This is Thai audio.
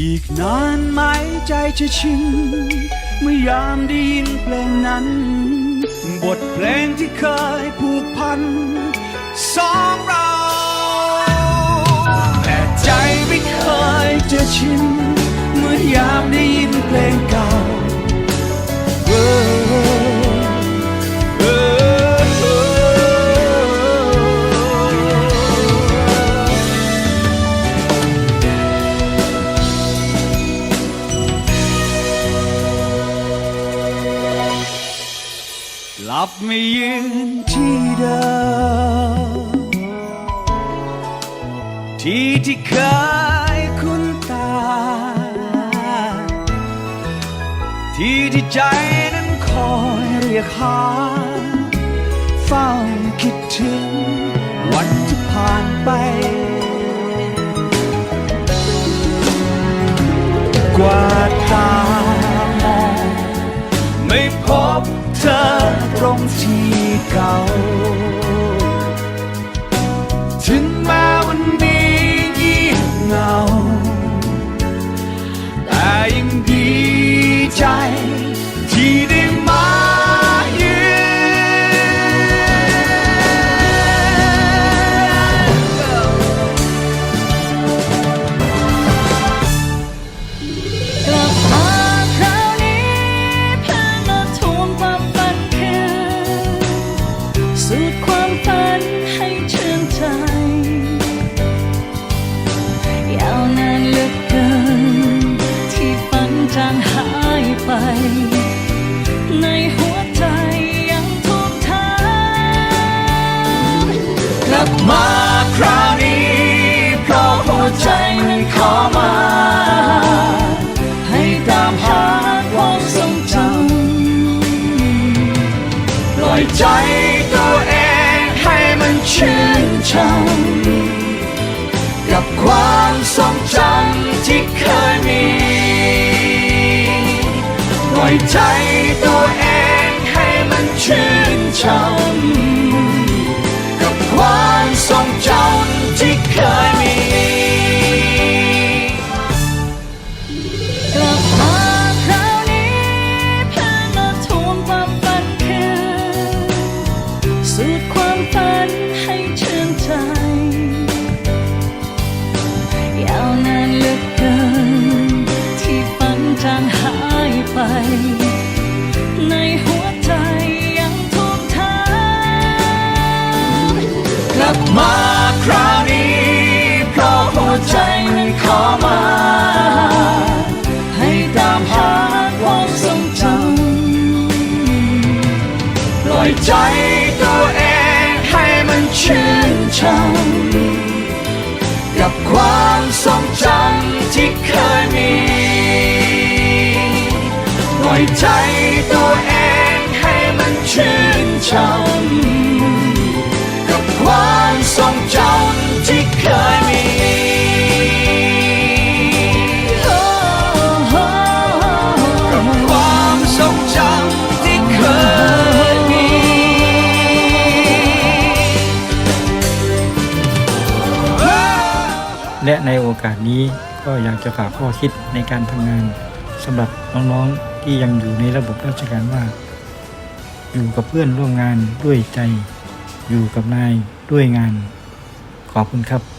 อีกนานไหมใจจะชินเมื่อยามได้ยินเพลงนั้น บทเพลงที่เคยผูกพันสองเรา แต่ใจไม่เคยจะชิน ลับไมายืนที่เดิมที่ที่เคยคุ้นตา ที่ที่ใจนั้นคอยเรียกหาเฝ้าคิดถึงวันที่ผ่านไป เธอตรงที่เก่า ความฝันให้ชื่นใจ ยาวนานเหลือเกิน ที่ฝันจางหายไป ในหัวใจยังทุกทางกลับมาคราวนี้ เพราะหัวใจมันขอมาให้ตามหาความทรงจ ฉัน กับความทรงจำที่เคยมีปล่อยใจ ลับมาคราวนี้ เพราะหัวใจมันขอมา ให้ตามหาความทรงจำปล่อยใจตัวเองให้มันชื่นชมกับความทรงจำที่เคยมีปล่อยใจตัวเองให้มันชื่นชม และในโอกาสนี้ก็อยากจะฝากข้อคิดในการทำงานสำหรับน้องๆที่ยังอยู่ในระบบราชการว่า อยู่กับเพื่อนร่วมงานด้วยใจ อยู่กับนายด้วยงาน ขอบคุณครับ